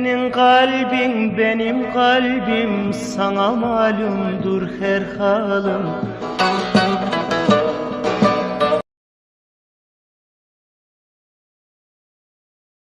Senin kalbin benim kalbim sana malumdur her halim